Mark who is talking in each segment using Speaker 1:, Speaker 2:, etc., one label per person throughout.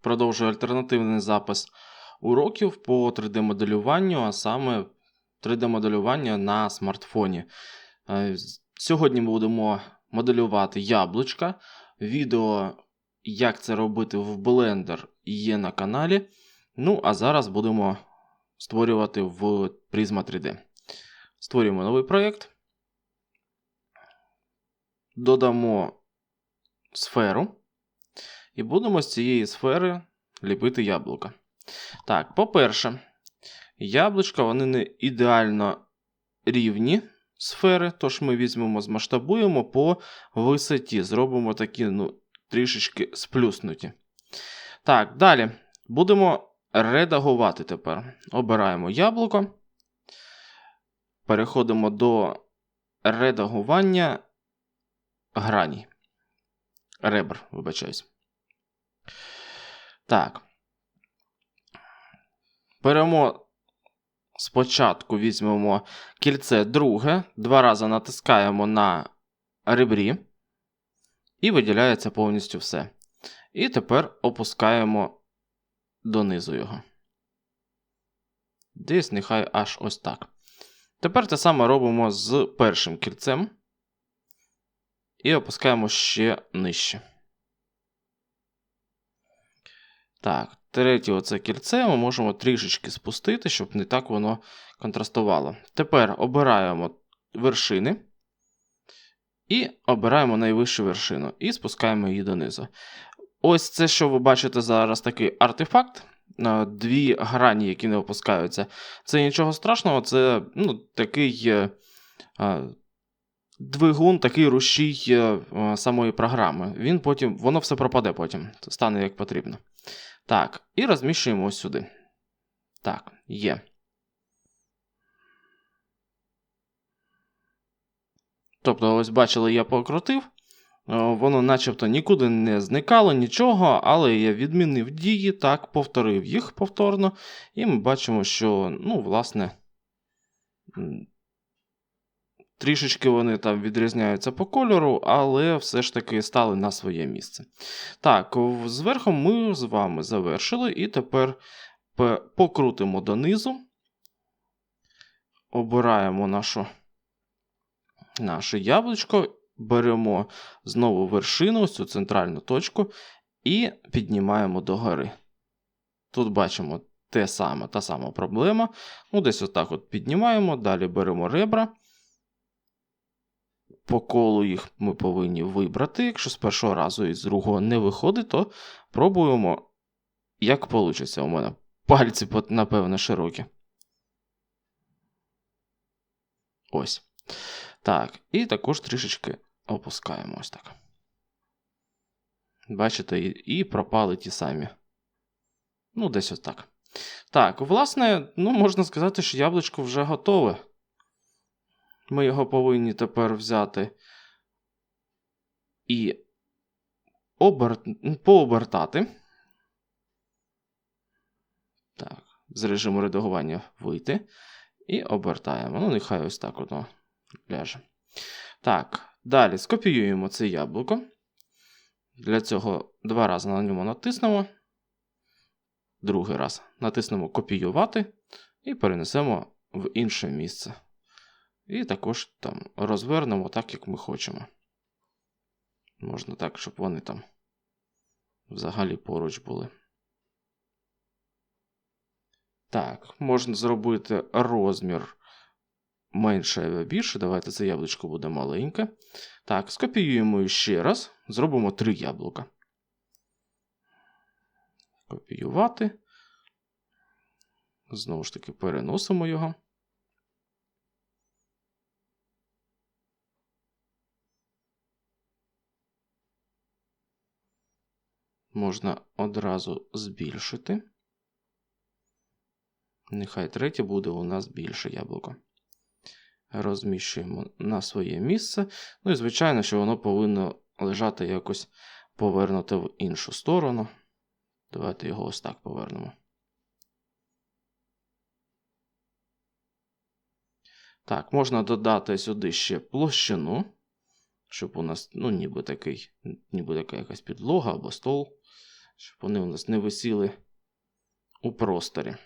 Speaker 1: продовжую альтернативний запис уроків по 3D-моделюванню, а саме 3D-моделювання на смартфоні. Е, Сьогодні будемо моделювати яблучка. Відео, як це робити в Blender, є на каналі. Ну, а зараз будемо створювати в Prisma 3D. Створюємо новий проєкт. Додамо сферу. І будемо з цієї сфери ліпити яблука. Так, по-перше, яблучка вони не ідеально рівні сфери, тож ми візьмемо, змасштабуємо по висоті. Зробимо такі, ну, трішечки сплюснуті. Так, далі будемо редагувати тепер. Обираємо яблуко. Переходимо до редагування грані. Ребр, вибачаюсь. Так. Беремо спочатку візьмемо кільце друге, два рази натискаємо на ребрі, і виділяється повністю все. І тепер опускаємо донизу його. Десь нехай аж ось так. Тепер те саме робимо з першим кільцем. І опускаємо ще нижче. Так, третє оце кільце ми можемо трішечки спустити, щоб не так воно контрастувало. Тепер обираємо вершини. І обираємо найвищу вершину. І спускаємо її донизу. Ось це, що ви бачите зараз, такий артефакт. е, Дві грані, які не опускаються. Це нічого страшного, це ну, такий е, е, двигун, такий рушій е, самої програми. Він потім, Воно все пропаде потім, стане як потрібно. Так, і розміщуємо ось сюди. Так, є. Тобто, ось бачили, я покрутив. Е, Воно начебто нікуди не зникало, нічого, але я відмінив дії, так, повторив їх повторно. І ми бачимо, що, ну, власне, трішечки вони там відрізняються по кольору, але все ж таки стали на своє місце. Так, зверху ми з вами завершили, і тепер покрутимо донизу. Обираємо нашу, наше яблучко, беремо знову вершину, ось цю центральну точку, і піднімаємо догори. Тут бачимо те саме, та сама проблема. Ну, десь отак от піднімаємо, далі беремо ребра. По колу їх ми повинні вибрати. Якщо з першого разу і з другого не виходить, то пробуємо, як вийде. У мене пальці, напевно, широкі. Ось. Так, і також трішечки опускаємо ось так. Бачите, і, пропали ті самі. Ну, десь ось так. Так, власне, ну, можна сказати, що яблучко вже готове. Ми його повинні тепер взяти і обер... пообертати. Так, з режиму редагування вийти. І обертаємо. Ну, нехай ось так воно ляже. Так, далі скопіюємо це яблуко. Для цього два рази на ньому натиснемо. Другий раз натиснемо копіювати і перенесемо в інше місце. І також там розвернемо так, як ми хочемо. Можна так, щоб вони там взагалі поруч були. Так, можна зробити розмір менше або більше. Давайте це яблучко буде маленьке. Так, скопіюємо ще раз. Зробимо три яблука. Копіювати. Знову ж таки, переносимо його. Можна одразу збільшити. Нехай третє буде у нас більше яблуко. Розміщуємо на своє місце. Ну і, звичайно, що воно повинно лежати якось повернуте в іншу сторону. Давайте його ось так повернемо. Так, можна додати сюди ще площину, щоб у нас, ну, ніби такий, ніби така якась підлога або стол, щоб вони у нас не висіли у просторі.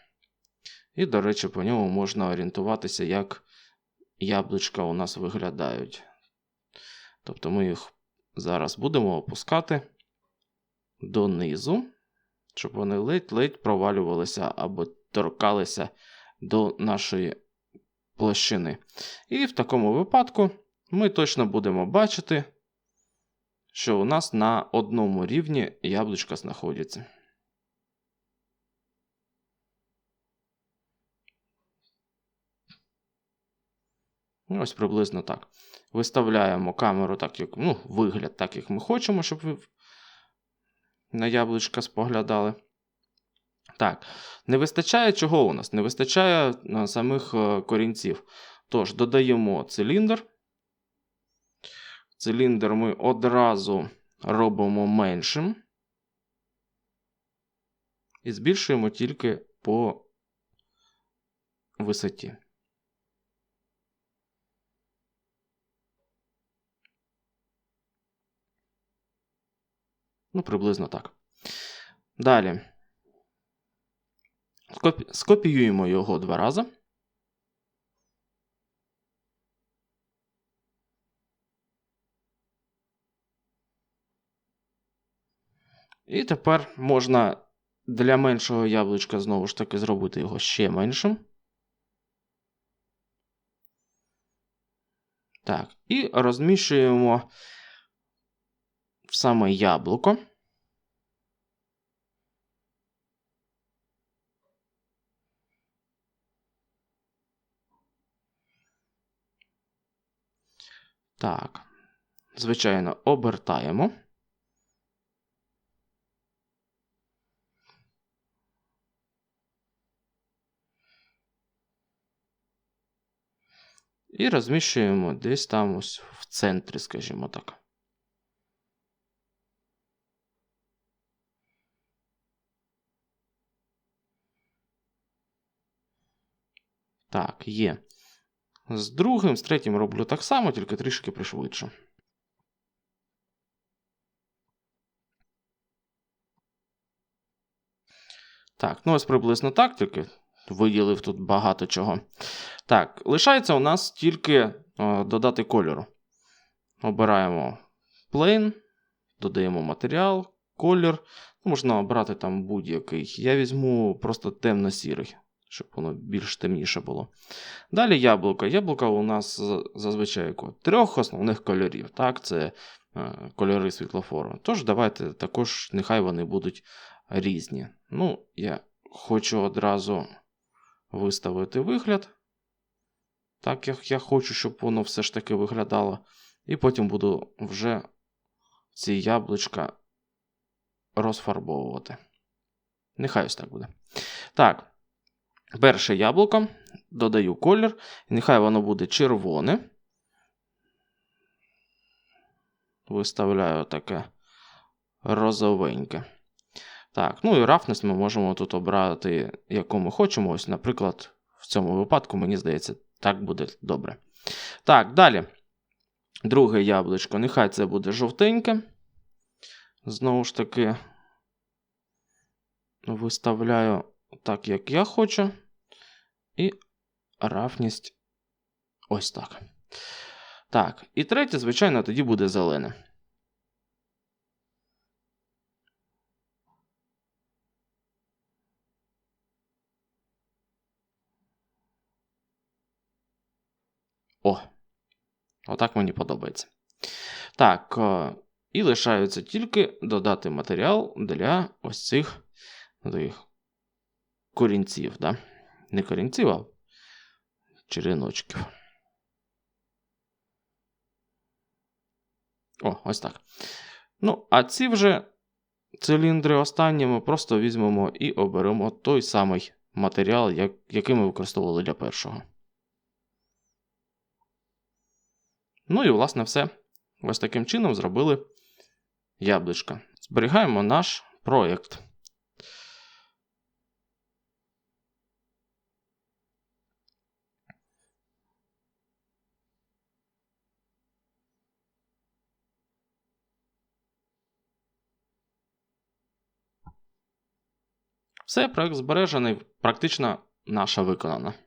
Speaker 1: І, до речі, по ньому можна орієнтуватися, як яблучка у нас виглядають. Тобто ми їх зараз будемо опускати донизу, щоб вони ледь-ледь провалювалися або торкалися до нашої площини. І в такому випадку ми точно будемо бачити, що у нас на одному рівні яблучка знаходяться. Ось приблизно так. Виставляємо камеру так, як ну, вигляд, так, як ми хочемо, щоб ви на яблучка споглядали. Так, не вистачає чого у нас? Не вистачає е, самих е, корінців. Тож, додаємо циліндр. Циліндр ми одразу робимо меншим. І збільшуємо тільки по висоті. Ну, приблизно так. Далі. Скопіюємо його два рази. І тепер можна для меншого яблучка знову ж таки зробити його ще меншим. Так, і розміщуємо саме яблуко. Так, звичайно, обертаємо. І розміщуємо десь там ось в центрі, скажімо так. Так, є. З другим, з третім роблю так само, тільки трішки пришвидше. Так, ну ось приблизно так, тільки виділив тут багато чого. Так, лишається у нас тільки о, додати кольору. Обираємо Plane, додаємо матеріал, колір. Можна обрати там будь-який. Я візьму просто темно-сірий щоб воно більш темніше було. Далі яблука. Яблука у нас зазвичай трьох основних кольорів. Так, Це е, кольори світлофору. Тож, давайте також нехай вони будуть різні. Ну, я хочу одразу виставити вигляд. Так, як я хочу, щоб воно все ж таки виглядало. І потім буду вже ці яблучка розфарбовувати. Нехай ось так буде. Так. Перше яблуко, додаю колір, нехай воно буде червоне. Виставляю таке розовеньке. Так, ну і рафнес ми можемо тут обрати, яку ми хочемо. Ось, наприклад, в цьому випадку, мені здається, так буде добре. Так, далі. Друге яблучко. Нехай це буде жовтеньке. Знову ж таки, виставляю так, як я хочу. І рафність ось так. Так, і третє, звичайно, тоді буде зелене. О, отак мені подобається. Так, е, і лишається тільки додати матеріал для ось цих таких корінців. Да? не корінців, а череночків. О, ось так. Ну, а ці вже циліндри останні ми просто візьмемо і оберемо той самий матеріал, як, який ми використовували для першого. Ну і, власне, все. Ось таким чином зробили яблучка. Зберігаємо наш проєкт. Все, проект збережений, практично наша виконана.